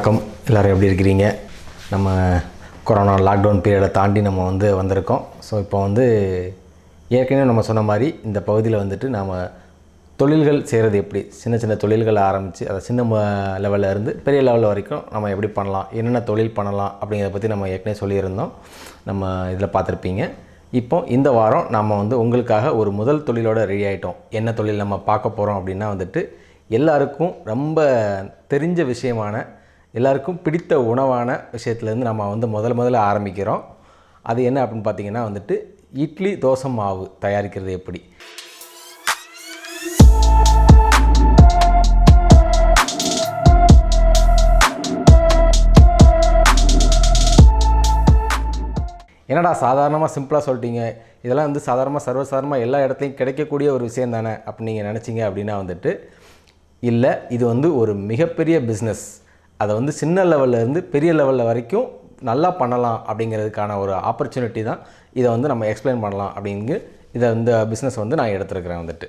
வணக்கம். எல்லோரும் எப்படி இருக்கிறீங்க? நம்ம கொரோனா லாக்டவுன் பீரியடை தாண்டி நம்ம வந்து வந்திருக்கோம். ஸோ இப்போ வந்து ஏற்கனவே நம்ம சொன்ன மாதிரி இந்த பகுதியில் வந்துட்டு நாம் தொழில்கள் செய்கிறது எப்படி? சின்ன சின்ன தொழில்களை ஆரம்பித்து அதை சின்ன ம- இருந்து பெரிய லெவல் வரைக்கும் நம்ம எப்படி பண்ணலாம்? என்னென்ன தொழில் பண்ணலாம்? அப்படிங்கிறத பற்றி நம்ம ஏற்கனவே சொல்லியிருந்தோம். நம்ம இதில் பார்த்துருப்பீங்க. இப்போ இந்த வாரம் நம்ம வந்து உங்களுக்காக ஒரு முதல் தொழிலோடு ரெடி ஆகிட்டோம் என்ன தொழில் நம்ம பார்க்க போகிறோம் அப்படின்னா வந்துட்டு எல்லாருக்கும் ரொம்ப தெரிஞ்ச விஷயமான எல்லாருக்கும் பிடித்த உணவான விஷயத்துலேருந்து நம்ம வந்து முதல்ல முதல்ல ஆரம்பிக்கிறோம். அது என்ன அப்படின்னு பார்த்தீங்கன்னா வந்துட்டு இட்லி தோசை மாவு தயாரிக்கிறது எப்படி? என்னடா சாதாரணமாக சிம்பிளாக சொல்லிட்டீங்க? இதெல்லாம் வந்து சாதாரணமாக சர்வசாதாரணமாக எல்லா இடத்துலையும் கிடைக்கக்கூடிய ஒரு விஷயம் தானே அப்படின்னு நீங்கள் நினச்சிங்க அப்படின்னா வந்துட்டு இல்லை இது வந்து ஒரு மிகப்பெரிய பிஸ்னஸ் அதை வந்து சின்ன லெவல்லேருந்து பெரிய லெவலில் வரைக்கும் நல்லா பண்ணலாம் அப்படிங்கிறதுக்கான ஒரு ஆப்பர்ச்சுனிட்டி தான் இதை வந்து நம்ம எக்ஸ்பிளைன் பண்ணலாம் அப்படிங்கு இதை இந்த பிஸ்னஸ் வந்து நான் எடுத்துருக்கிறேன் வந்துட்டு.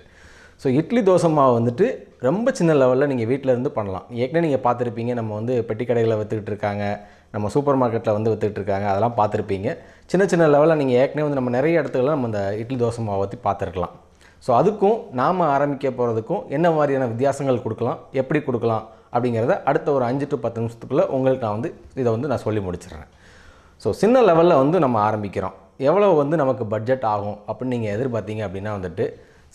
ஸோ இட்லி தோசை மாவு வந்துட்டு ரொம்ப சின்ன லெவலில் நீங்கள் வீட்டில் இருந்து பண்ணலாம். ஏற்கனவே நீங்கள் பார்த்துருப்பீங்க நம்ம வந்து பெட்டி கடைகளில் விற்றுக்கிட்டு இருக்காங்க நம்ம சூப்பர் மார்க்கெட்டில் வந்து விற்றுக்கிட்டு இருக்காங்க அதெல்லாம் பார்த்துருப்பீங்க. சின்ன சின்ன லெவலில் நீங்கள் ஏற்கனவே வந்து நம்ம நிறைய இடத்துல நம்ம இந்த இட்லி தோசை மாவை பற்றி பார்த்துருக்கலாம். ஸோ அதுக்கும் நாம் ஆரம்பிக்க போகிறதுக்கும் என்ன மாதிரியான வித்தியாசங்கள் கொடுக்கலாம் எப்படி கொடுக்கலாம் அப்படிங்கிறத அடுத்த ஒரு அஞ்சு டு பத்து நிமிஷத்துக்குள்ளே உங்களுக்கு நான் வந்து இதை வந்து நான் சொல்லி முடிச்சிடுறேன். ஸோ சின்ன லெவலில் வந்து நம்ம ஆரம்பிக்கிறோம். எவ்வளோ வந்து நமக்கு பட்ஜெட் ஆகும் அப்படின்னு நீங்கள் எதிர்பார்த்தீங்க அப்படின்னா வந்துட்டு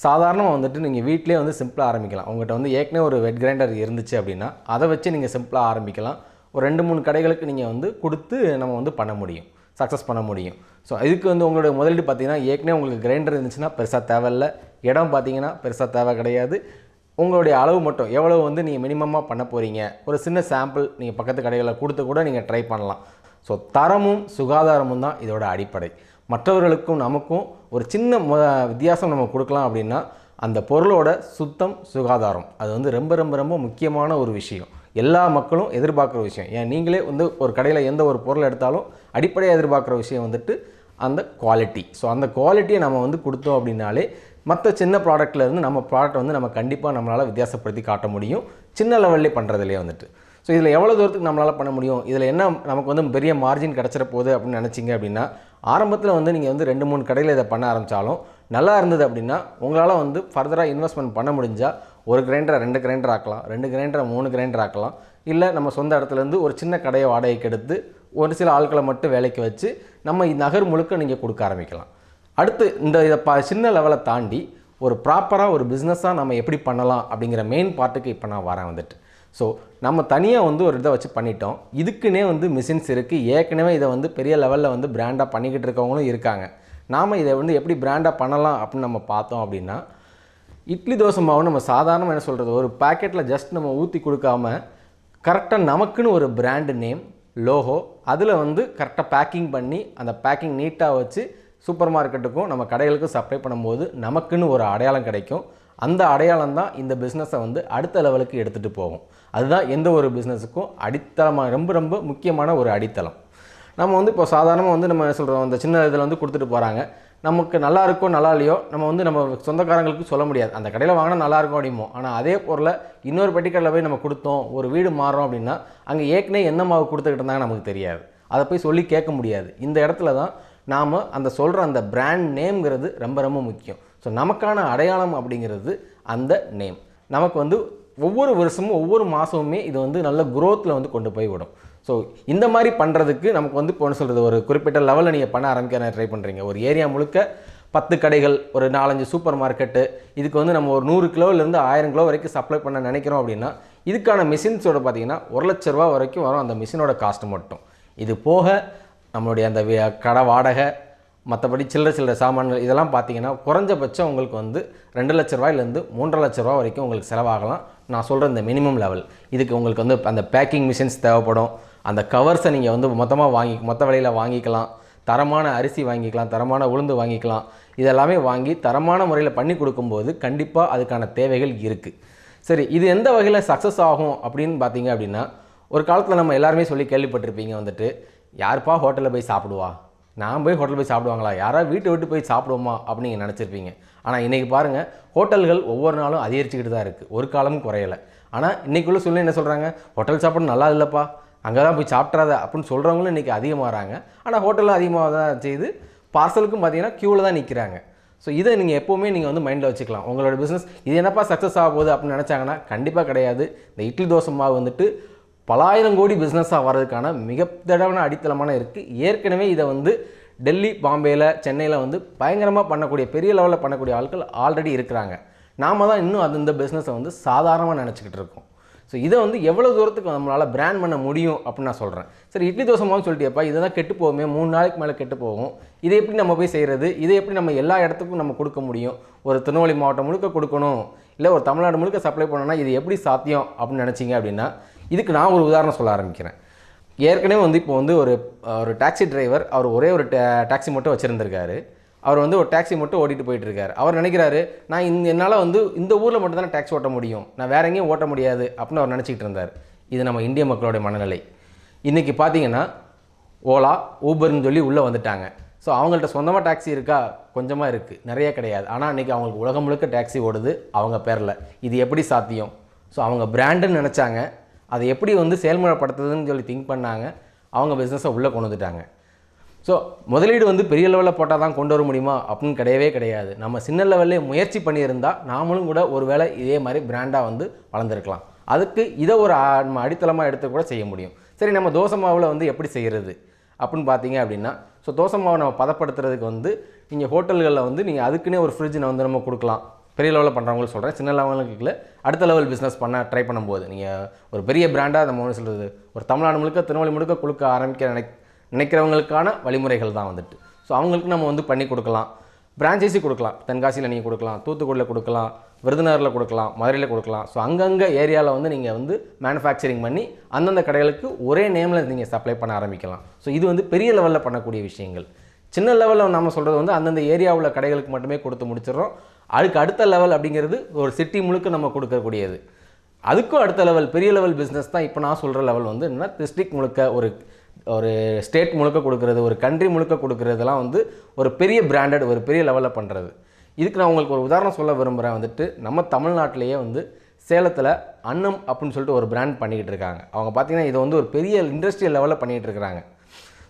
சாதாரணமாக வந்துட்டு நீங்கள் வீட்டிலே வந்து சிம்பிளாக ஆரம்பிக்கலாம். உங்கள்கிட்ட வந்து ஏற்கனவே ஒரு வெட் கிரைண்டர் இருந்துச்சு அப்படின்னா அதை வச்சு நீங்கள் சிம்பிளாக ஆரம்பிக்கலாம். ஒரு ரெண்டு மூணு கடைகளுக்கு நீங்கள் வந்து கொடுத்து நம்ம வந்து பண்ண முடியும். சக்ஸஸ் பண்ண முடியும். ஸோ இதுக்கு வந்து உங்களுடைய முதலீடு பார்த்தீங்கன்னா ஏற்கனவே உங்களுக்கு கிரைண்டர் இருந்துச்சுன்னா பெருசாக தேவையில்ல. இடம் பார்த்தீங்கன்னா பெருசாக தேவை கிடையாது. உங்களுடைய அளவு மட்டும் எவ்வளோ வந்து நீங்கள் மினிமமாக பண்ண போகிறீங்க ஒரு சின்ன சாம்பிள் நீங்கள் பக்கத்து கடைகளில் கொடுத்து கூட நீங்கள் ட்ரை பண்ணலாம். ஸோ தரமும் சுகாதாரமும் தான் இதோட அடிப்படை. மற்றவர்களுக்கும் நமக்கும் ஒரு சின்ன வித்தியாசம் நம்ம கொடுக்கலாம் அப்படின்னா அந்த பொருளோட சுத்தம் சுகாதாரம். அது வந்து ரொம்ப ரொம்ப ரொம்ப முக்கியமான ஒரு விஷயம். எல்லா மக்களும் எதிர்பார்க்குற விஷயம். ஏன் நீங்களே வந்து ஒரு கடையில் எந்த ஒரு பொருள் எடுத்தாலும் அடிப்படையாக எதிர்பார்க்குற விஷயம் வந்துட்டு அந்த குவாலிட்டி ஸோ அந்த குவாலிட்டியை நம்ம வந்து கொடுத்தோம் அப்படின்னாலே மற்ற சின்ன ப்ராடக்ட்லேருந்து நம்ம ப்ராடக்ட் வந்து நம்ம கண்டிப்பாக நம்மளால் வித்தியாசப்படுத்தி காட்ட முடியும். சின்ன லெவல்லே பண்ணுறதுலேயே வந்துட்டு. ஸோ இதில் எவ்வளோ தூரத்துக்கு நம்மளால் பண்ண முடியும்? இதில் என்ன நமக்கு வந்து பெரிய மார்ஜின் கிடச்சிட போகுது அப்படின்னு நினச்சிங்க அப்படின்னா ஆரம்பத்தில் வந்து நீங்கள் வந்து ரெண்டு மூணு கடையில் இதை பண்ண ஆரம்பித்தாலும் நல்லா இருந்தது அப்படின்னா உங்களால் வந்து ஃபர்தராக இன்வெஸ்ட்மெண்ட் பண்ண முடிஞ்சால் ஒரு கிரைண்டரை ரெண்டு கிரைண்டர் ஆக்கலாம் ரெண்டு கிரைண்டரை மூணு கிரைண்டர் ஆக்கலாம். இல்லை நம்ம சொந்த இடத்துலேருந்து ஒரு சின்ன கடையை வாடகைக்கு எடுத்து ஒரு சில ஆட்களை மட்டும் வேலைக்கு வச்சு நம்ம நகர் முழுக்க நீங்கள் கொடுக்க ஆரம்பிக்கலாம். அடுத்து இந்த இதை பா சின்ன லெவலை தாண்டி ஒரு ப்ராப்பராக ஒரு பிஸ்னஸாக நம்ம எப்படி பண்ணலாம் அப்படிங்கிற மெயின் பார்ட்டுக்கு இப்போ நான் வரேன் வந்துட்டு. ஸோ நம்ம தனியாக வந்து ஒரு இதை வச்சு பண்ணிட்டோம். இதுக்குன்னே வந்து மிஷின்ஸ் இருக்குது ஏற்கனவே இதை வந்து பெரிய லெவலில் வந்து பிராண்டாக பண்ணிக்கிட்டு இருக்கவங்களும் இருக்காங்க. நாம் இதை வந்து எப்படி பிராண்டாக பண்ணலாம் அப்படின்னு நம்ம பார்த்தோம் அப்படின்னா இட்லி தோசை மாவு நம்ம சாதாரணமாக என்ன சொல்கிறது ஒரு பாக்கெட்டில் ஜஸ்ட் நம்ம ஊற்றி கொடுக்காம கரெக்டாக நமக்குன்னு ஒரு பிராண்டு நேம் லோகோ அதில் வந்து கரெக்டாக பேக்கிங் பண்ணி அந்த பேக்கிங் நீட்டாக வச்சு சூப்பர் மார்க்கெட்டுக்கும் நம்ம கடைகளுக்கும் சப்ளை பண்ணும்போது நமக்குன்னு ஒரு அடையாளம் கிடைக்கும். அந்த அடையாளம் தான் இந்த பிஸ்னஸை வந்து அடுத்த லெவலுக்கு எடுத்துகிட்டு போகும். அதுதான் எந்த ஒரு பிஸ்னஸுக்கும் அடித்தளமாக ரொம்ப ரொம்ப முக்கியமான ஒரு அடித்தளம். நம்ம வந்து இப்போ சாதாரணமாக வந்து நம்ம சொல்கிறோம் அந்த சின்ன இதில் வந்து கொடுத்துட்டு போகிறாங்க நமக்கு நல்லா இருக்கோ நல்லா இல்லையோ நம்ம வந்து நம்ம சொந்தக்காரங்களுக்கு சொல்ல முடியாது. அந்த கடையில் வாங்கினா நல்லா இருக்கும் அப்படிமோ ஆனால் அதே பொருளை இன்னொரு பெட்டிக்கடையில் போய் நம்ம கொடுத்தோம் ஒரு வீடு மாறுறோம் அப்படின்னா அங்கே ஏற்கனவே என்ன மாவு கொடுத்துக்கிட்டு இருந்தாங்க நமக்கு தெரியாது. அதை போய் சொல்லி கேட்க முடியாது. இந்த இடத்துல தான் நாம் அந்த சொல்கிற அந்த பிராண்ட் நேம்ங்கிறது ரொம்ப ரொம்ப முக்கியம். ஸோ நமக்கான அடையாளம் அப்படிங்கிறது அந்த நேம் நமக்கு வந்து ஒவ்வொரு வருஷமும் ஒவ்வொரு மாதமுமே இது வந்து நல்ல குரோத்தில் வந்து கொண்டு போய் விடும். ஸோ இந்த மாதிரி பண்ணுறதுக்கு நமக்கு வந்து இப்போ சொல்கிறது ஒரு குறிப்பிட்ட லெவலில் நீங்கள் பண்ண ஆரம்பிக்க ட்ரை பண்ணுறீங்க ஒரு ஏரியா முழுக்க பத்து கடைகள் ஒரு நாலஞ்சு சூப்பர் மார்க்கெட்டு இதுக்கு வந்து நம்ம ஒரு நூறு கிலோவிலேருந்து ஆயிரம் கிலோ வரைக்கும் சப்ளை பண்ண நினைக்கிறோம் அப்படின்னா இதுக்கான மிஷின்ஸோட பார்த்தீங்கன்னா ஒரு லட்ச ரூபா வரைக்கும் வரும் அந்த மிஷினோட காஸ்ட் மட்டும். இது போக நம்மளுடைய அந்த கடை வாடகை மற்றபடி சில்லற சில்லற சாமான்கள் இதெல்லாம் பார்த்தீங்கன்னா குறைஞ்சபட்சம் உங்களுக்கு வந்து ரெண்டு லட்ச ரூபாயிலேருந்து மூன்றரை லட்ச ரூபா வரைக்கும் உங்களுக்கு செலவாகலாம். நான் சொல்கிற இந்த மினிமம் லெவல் இதுக்கு உங்களுக்கு வந்து அந்த பேக்கிங் மிஷின்ஸ் தேவைப்படும். அந்த கவர்ஸை நீங்கள் வந்து மொத்தமாக வாங்கி மொத்த விலையில் வாங்கிக்கலாம். தரமான அரிசி வாங்கிக்கலாம் தரமான உளுந்து வாங்கிக்கலாம். இதெல்லாமே வாங்கி தரமான முறையில் பண்ணி கொடுக்கும்போது கண்டிப்பாக அதுக்கான தேவைகள் இருக்குது சரி இது எந்த வகையில் சக்ஸஸ் ஆகும் அப்படின்னு பார்த்தீங்க அப்படின்னா ஒரு காலத்தில் நம்ம எல்லாருமே சொல்லி கேள்விப்பட்டிருப்பீங்க வந்துட்டு யாருப்பா ஹோட்டலில் போய் சாப்பிடுவா? நான் போய் ஹோட்டல் போய் சாப்பிடுவாங்களா? யாராவது வீட்டை விட்டு போய் சாப்பிடுவோமா? அப்படின்னு நீங்கள் நினச்சிருப்பீங்க. ஆனால் இன்றைக்கி பாருங்கள் ஹோட்டல்கள் ஒவ்வொரு நாளும் அதிகரிச்சுக்கிட்டு தான் இருக்குது ஒரு காலமும் குறையலை. ஆனால் இன்றைக்குள்ள சூழ்நிலை என்ன சொல்கிறாங்க ஹோட்டல் சாப்பாடு நல்லா இல்லைப்பா. அங்கே தான் போய் சாப்பிட்றாத அப்படின்னு சொல்கிறவங்களும் இன்றைக்கி அதிகமாகறாங்க ஆனால் ஹோட்டலில் அதிகமாக தான் செய்து பார்சலுக்கும் பார்த்தீங்கன்னா க்யூவில் தான் நிற்கிறாங்க ஸோ இதை நீங்கள் எப்போவுமே நீங்கள் வந்து மைண்டில் வச்சுக்கலாம். உங்களோட பிஸ்னஸ் இது என்னப்பா சக்ஸஸ் ஆக போகுது அப்படின்னு நினச்சாங்கன்னா கண்டிப்பாக கிடையாது. இந்த இட்லி தோசை மாவு வந்துட்டு பலாயிரம் கோடி பிஸ்னஸாக வர்றதுக்கான மிக தடவான அடித்தளமான இருக்குது ஏற்கனவே இதை வந்து டெல்லி பாம்பேயில் சென்னையில் வந்து பயங்கரமாக பண்ணக்கூடிய பெரிய லெவலில் பண்ணக்கூடிய ஆட்கள் ஆல்ரெடி இருக்கிறாங்க. நாம தான் இன்னும் அது இந்த பிஸ்னஸை வந்து சாதாரணமாக நினச்சிக்கிட்டு இருக்கோம். ஸோ இதை வந்து எவ்வளோ தூரத்துக்கு நம்மளால் பிராண்ட் பண்ண முடியும் அப்படின்னு நான் சொல்கிறேன் சரி இட்லி தோசை மாவுன்னு சொல்லிட்டியப்பா இதை தான் கெட்டு போகுமே மூணு நாளைக்கு மேலே கெட்டு போகும். இதை எப்படி நம்ம போய் செய்கிறது இதை எப்படி நம்ம எல்லா இடத்துக்கும் நம்ம கொடுக்க முடியும்? ஒரு திருநெல்வேலி மாவட்டம் முழுக்க கொடுக்கணும். இல்லை ஒரு தமிழ்நாடு முழுக்க சப்ளை பண்ணோன்னா இது எப்படி சாத்தியம் அப்படின்னு நினச்சிங்க அப்படின்னா இதுக்கு நான் ஒரு உதாரணம் சொல்ல ஆரம்பிக்கிறேன். ஏற்கனவே வந்து இப்போ வந்து ஒரு ஒரு டாக்ஸி டிரைவர் அவர் ஒரே ஒரு டாக்ஸி மட்டும் வச்சுருந்துருக்காரு. அவர் வந்து ஒரு டாக்ஸி மட்டும் ஓட்டிட்டு போயிட்டுருக்காரு. அவர் நினைக்கிறாரு நான் இந்த என்னால் வந்து இந்த ஊரில் மட்டும் தானே டாக்ஸி ஓட்ட முடியும். நான் வேற எங்கேயும் ஓட்ட முடியாது. அப்படின்னு அவர் நினச்சிக்கிட்டு இருந்தார். இது நம்ம இந்திய மக்களுடைய மனநிலை. இன்றைக்கி பார்த்தீங்கன்னா ஓலா ஊபர்னு சொல்லி உள்ளே வந்துட்டாங்க. ஸோ அவங்கள்ட்ட சொந்தமாக டாக்ஸி இருக்கா? கொஞ்சமாக இருக்குது நிறைய கிடையாது. ஆனால் இன்றைக்கி அவங்களுக்கு உலகம் முழுக்க டாக்ஸி ஓடுது. அவங்க பேரில். இது எப்படி சாத்தியம்? ஸோ அவங்க பிராண்டுன்னு நினச்சாங்க. அதை எப்படி வந்து செயல்முறைப்படுத்துறதுன்னு சொல்லி திங்க் பண்ணாங்க. அவங்க பிஸ்னஸை உள்ளே கொண்டு வந்துட்டாங்க. ஸோ முதலீடு வந்து பெரிய லெவலில் போட்டால் தான் கொண்டு வர முடியுமா? அப்படின்னு கிடையவே கிடையாது. நம்ம சின்ன லெவல்லே முயற்சி பண்ணியிருந்தால் நாமளும் கூட ஒரு வேளை இதே மாதிரி பிராண்டாக வந்து வளர்ந்துருக்கலாம். அதுக்கு இதை ஒரு நம்ம அடித்தளமாக எடுத்து கூட செய்ய முடியும். சரி நம்ம தோசை மாவில் வந்து எப்படி செய்கிறது அப்படின்னு பார்த்தீங்க அப்படின்னா ஸோ தோசை மாவை நம்ம பதப்படுத்துறதுக்கு வந்து நீங்கள் ஹோட்டல்களில் வந்து நீங்கள் அதுக்குன்னே ஒரு ஃப்ரிட்ஜ் வந்து நம்ம கொடுக்கலாம். பெரிய லெவலில் பண்ணுறவங்களுக்கு சொல்கிறேன் சின்ன லெவலுக்கு இல்லை அடுத்த லெவல் பிஸ்னஸ் பண்ண ட்ரை பண்ணும்போது நீங்கள் ஒரு பெரிய பிராண்டாக நம்ம ஒன்று சொல்கிறது ஒரு தமிழ்நாடு முழுக்க திருநெல்வேலி முழுக்க கொடுக்க ஆரம்பிக்க நினை நினைக்கிறவங்களுக்கான வழிமுறைகள் தான் வந்துட்டு. ஸோ அவங்களுக்கு நம்ம வந்து பண்ணி கொடுக்கலாம். பிரான்ச்சைஸி கொடுக்கலாம். தென்காசியில் நீங்கள் கொடுக்கலாம். தூத்துக்குடியில் கொடுக்கலாம். விருதுநகரில் கொடுக்கலாம். மதுரையில் கொடுக்கலாம். ஸோ அங்கங்கே ஏரியாவில் வந்து நீங்கள் வந்து மேனுஃபேக்சரிங் பண்ணி அந்தந்த கடைகளுக்கு ஒரே நேமில் நீங்கள் சப்ளை பண்ண ஆரம்பிக்கலாம். ஸோ இது வந்து பெரிய லெவலில் பண்ணக்கூடிய விஷயங்கள். சின்ன லெவலில் நம்ம சொல்கிறது வந்து அந்தந்த ஏரியாவில் கடைகளுக்கு மட்டுமே கொடுத்து முடிச்சிடுறோம். அதுக்கு அடுத்த லெவல் அப்படிங்கிறது ஒரு சிட்டி முழுக்க நம்ம கொடுக்கக்கூடியது. அதுக்கும் அடுத்த லெவல் பெரிய லெவல் பிஸ்னஸ் தான் இப்போ நான் சொல்கிற லெவல் வந்து என்னென்னா டிஸ்ட்ரிக்ட் முழுக்க ஒரு ஒரு ஸ்டேட் முழுக்க கொடுக்குறது ஒரு கண்ட்ரி முழுக்க கொடுக்குறதுலாம் வந்து ஒரு பெரிய பிராண்டட் ஒரு பெரிய லெவலில் பண்ணுறது இதுக்கு நான் உங்களுக்கு ஒரு உதாரணம் சொல்ல விரும்புகிறேன் வந்துட்டு நம்ம தமிழ்நாட்டிலேயே வந்து சேலத்தில் அன்னம் அப்படின்னு சொல்லிட்டு ஒரு பிராண்ட் பண்ணிக்கிட்டு இருக்காங்க. அவங்க பார்த்திங்கன்னா இதை வந்து ஒரு பெரிய இண்டஸ்ட்ரியல் லெவலில் பண்ணிகிட்டு இருக்கிறாங்க.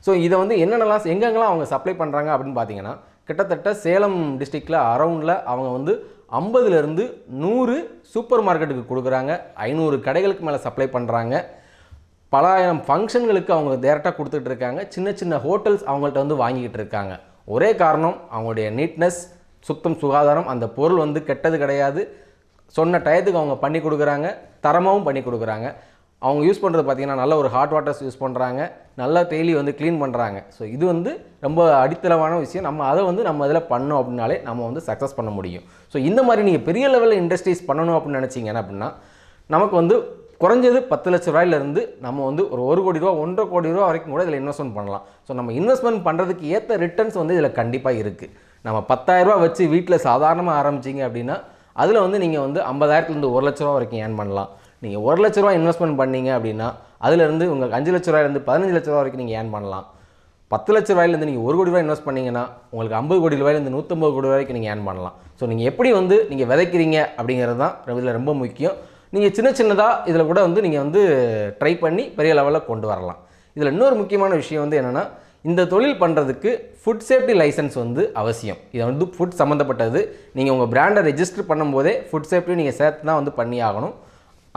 ஸோ இதை வந்து என்னென்னலாம் எங்கெங்கெல்லாம் அவங்க சப்ளை பண்ணுறாங்க அப்படின்னு பார்த்தீங்கன்னா கிட்டத்தட்ட சேலம் டிஸ்ட்ரிக்டில் அரௌண்டில் அவங்க வந்து ஐம்பதுலேருந்து நூறு சூப்பர் மார்க்கெட்டுக்கு கொடுக்குறாங்க. ஐநூறு கடைகளுக்கு மேலே சப்ளை பண்ணுறாங்க பலாயிரம் ஃபங்க்ஷன்களுக்கு அவங்க டேரெக்டாக கொடுத்துட்டு இருக்காங்க. சின்ன சின்ன ஹோட்டல்ஸ் அவங்கள்ட்ட வந்து வாங்கிக்கிட்டு இருக்காங்க. ஒரே காரணம் அவங்களுடைய நீட்னஸ் சுத்தம் சுகாதாரம் அந்த பொருள் வந்து கெட்டது கிடையாது. சொன்ன டயத்துக்கு அவங்க பண்ணி கொடுக்குறாங்க. தரமாகவும் பண்ணி கொடுக்குறாங்க. அவங்க யூஸ் பண்ணுறது பார்த்தீங்கன்னா நல்ல ஒரு ஹாட் வாட்டர்ஸ் யூஸ் பண்ணுறாங்க நல்லா டெய்லி வந்து க்ளீன் பண்ணுறாங்க ஸோ இது வந்து ரொம்ப அடித்தளமான விஷயம். நம்ம அதை வந்து நம்ம இதில் பண்ணோம் அப்படின்னாலே நம்ம வந்து சக்ஸஸ் பண்ண முடியும். ஸோ இந்த மாதிரி நீங்கள் பெரிய லெவலில் இண்டஸ்ட்ரீஸ் பண்ணணும் அப்படின்னு நினச்சிங்கன்னா அப்படின்னா நமக்கு வந்து குறைஞ்சது பத்து லட்ச ரூபாயிலிருந்து நம்ம வந்து ஒரு ஒரு கோடி ரூபா ஒன்றரை கோடி ரூபா வரைக்கும் கூட இதில் இன்வெஸ்ட்மெண்ட் பண்ணலாம். ஸோ நம்ம இன்வெஸ்ட்மெண்ட் பண்ணுறதுக்கு ஏற்ற ரிட்டர்ன்ஸ் வந்து இதில் கண்டிப்பாக இருக்குது நம்ம பத்தாயிரரூபா வச்சு வீட்டில் சாதாரணமாக ஆரம்பிச்சிங்க அப்படின்னா அதில் வந்து நீங்கள் வந்து ஐம்பதாயிரத்துலேருந்து ஒரு லட்ச ரூபா வரைக்கும் ஏர்ன் பண்ணலாம். நீங்கள் ஒரு லட்ச ரூபா இன்வெஸ்ட்மெண்ட் பண்ணீங்க அப்படின்னா அதுலேருந்து உங்களுக்கு அஞ்சு லட்ச ரூபாயிலேருந்து பதினஞ்சு லட்ச ரூபா வரைக்கும் நீங்கள் ஏர்ன் பண்ணலாம். பத்து லட்ச ரூபாயிலேருந்து நீங்கள் ஒரு கோடி ரூபாய் இன்வெஸ்ட் பண்ணிங்கன்னா உங்களுக்கு ஐம்பது கோடி ரூபாயிலேருந்து நூற்றம்பது கோடி ரூபாய்க்கு நீங்கள் ஏர்ன் பண்ணலாம். ஸோ நீங்கள் எப்படி வந்து நீங்கள் விதைக்கிறீங்க அப்படிங்கிறது தான் இதில் ரொம்ப முக்கியம். நீங்கள் சின்ன சின்னதாக இதில் கூட வந்து நீங்கள் வந்து ட்ரை பண்ணி பெரிய லெவலில் கொண்டு வரலாம். இதில் இன்னொரு முக்கியமான விஷயம் வந்து என்னென்னா இந்த தொழில் பண்ணுறதுக்கு ஃபுட் சேஃப்டி லைசன்ஸ் வந்து அவசியம். இது வந்து ஃபுட் சம்மந்தப்பட்டது நீங்கள் உங்கள் பிராண்டை ரெஜிஸ்டர் பண்ணும்போதே ஃபுட் சேஃப்டி நீங்கள் சேர்த்து தான் வந்து பண்ணி ஆகணும்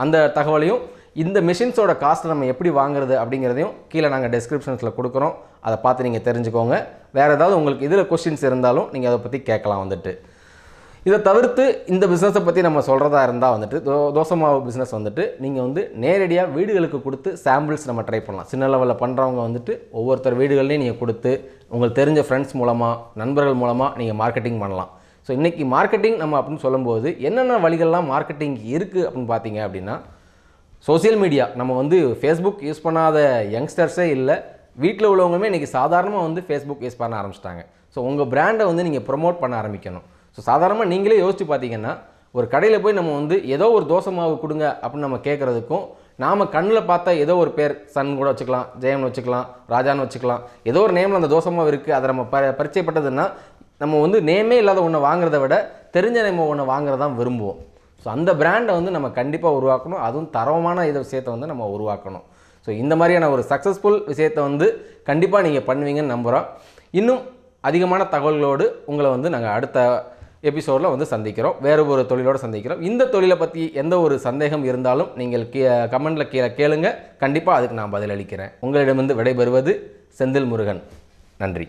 அந்த தகவலையும் இந்த மிஷின்ஸோட காஸ்ட் நம்ம எப்படி வாங்குறது அப்படிங்கிறதையும் கீழே நாங்கள் டெஸ்கிரிப்ஷன்ஸில் கொடுக்குறோம். அதை பார்த்து நீங்கள் தெரிஞ்சுக்கோங்க. வேறு ஏதாவது உங்களுக்கு இதில் கொஸ்டின்ஸ் இருந்தாலும் நீங்கள் அதை பற்றி கேட்கலாம் வந்துட்டு. இதை தவிர்த்து இந்த பிஸ்னஸை பற்றி நம்ம சொல்கிறதா இருந்தால் வந்துட்டு தோ தோசை மாவு பிஸ்னஸ் வந்துட்டு நீங்கள் வந்து நேரடியாக வீடுகளுக்கு கொடுத்து சாம்பிள்ஸ் நம்ம ட்ரை பண்ணலாம். சின்ன லெவலில் பண்ணுறவங்க வந்துட்டு ஒவ்வொருத்தர் வீடுகள்லையும் நீங்கள் கொடுத்து உங்களுக்கு தெரிஞ்ச ஃப்ரெண்ட்ஸ் மூலமாக நண்பர்கள் மூலமாக நீங்கள் மார்க்கெட்டிங் பண்ணலாம். ஸோ இன்றைக்கி மார்க்கெட்டிங் நம்ம அப்படின்னு சொல்லும்போது என்னென்ன வழிகள்லாம் மார்க்கெட்டிங் இருக்குது அப்படின்னு பார்த்தீங்க அப்படின்னா சோஷியல் மீடியா நம்ம வந்து ஃபேஸ்புக் யூஸ் பண்ணாத யங்ஸ்டர்ஸே இல்லை வீட்டில் உள்ளவங்களுமே இன்றைக்கி சாதாரணமாக வந்து ஃபேஸ்புக் யூஸ் பண்ண ஆரம்பிச்சிட்டாங்க. ஸோ உங்கள் பிராண்டை வந்து நீங்கள் ப்ரொமோட் பண்ண ஆரம்பிக்கணும். ஸோ சாதாரணமாக நீங்களே யோசித்து பார்த்தீங்கன்னா ஒரு கடையில் போய் நம்ம வந்து ஏதோ ஒரு தோசை மாவு கொடுங்க அப்படின்னு நம்ம கேட்குறதுக்கும் நாம் கண்ணில் பார்த்தா ஏதோ ஒரு பேர் சன் கூட வச்சுக்கலாம் ஜெயம்னு வச்சுக்கலாம் ராஜான்னு வச்சுக்கலாம். ஏதோ ஒரு நேமில் அந்த தோசமாக இருக்குது அதை நம்ம ப பரிச்சயப்பட்டதுன்னா நம்ம வந்து நேமே இல்லாத ஒன்று வாங்குறத விட தெரிஞ்ச நேம ஒன்று வாங்குறதான் விரும்புவோம். ஸோ அந்த பிராண்டை வந்து நம்ம கண்டிப்பாக உருவாக்கணும். அதுவும் தரமான இதை விஷயத்தை வந்து நம்ம உருவாக்கணும். ஸோ இந்த மாதிரியான ஒரு சக்ஸஸ்ஃபுல் விஷயத்தை வந்து கண்டிப்பாக நீங்கள் பண்ணுவீங்கன்னு நம்புகிறோம் இன்னும் அதிகமான தகவல்களோடு உங்களை வந்து நாங்கள் அடுத்த எபிசோடில் வந்து சந்திக்கிறோம். வேறு ஒரு தொழிலோடு சந்திக்கிறோம். இந்த தொழிலை பற்றி எந்த ஒரு சந்தேகம் இருந்தாலும் நீங்கள் கீ கமெண்டில் கீழே கேளுங்க. கண்டிப்பாக அதுக்கு நான் பதிலளிக்கிறேன். உங்களிடமிருந்து விடைபெறுவது செந்தில் முருகன். நன்றி.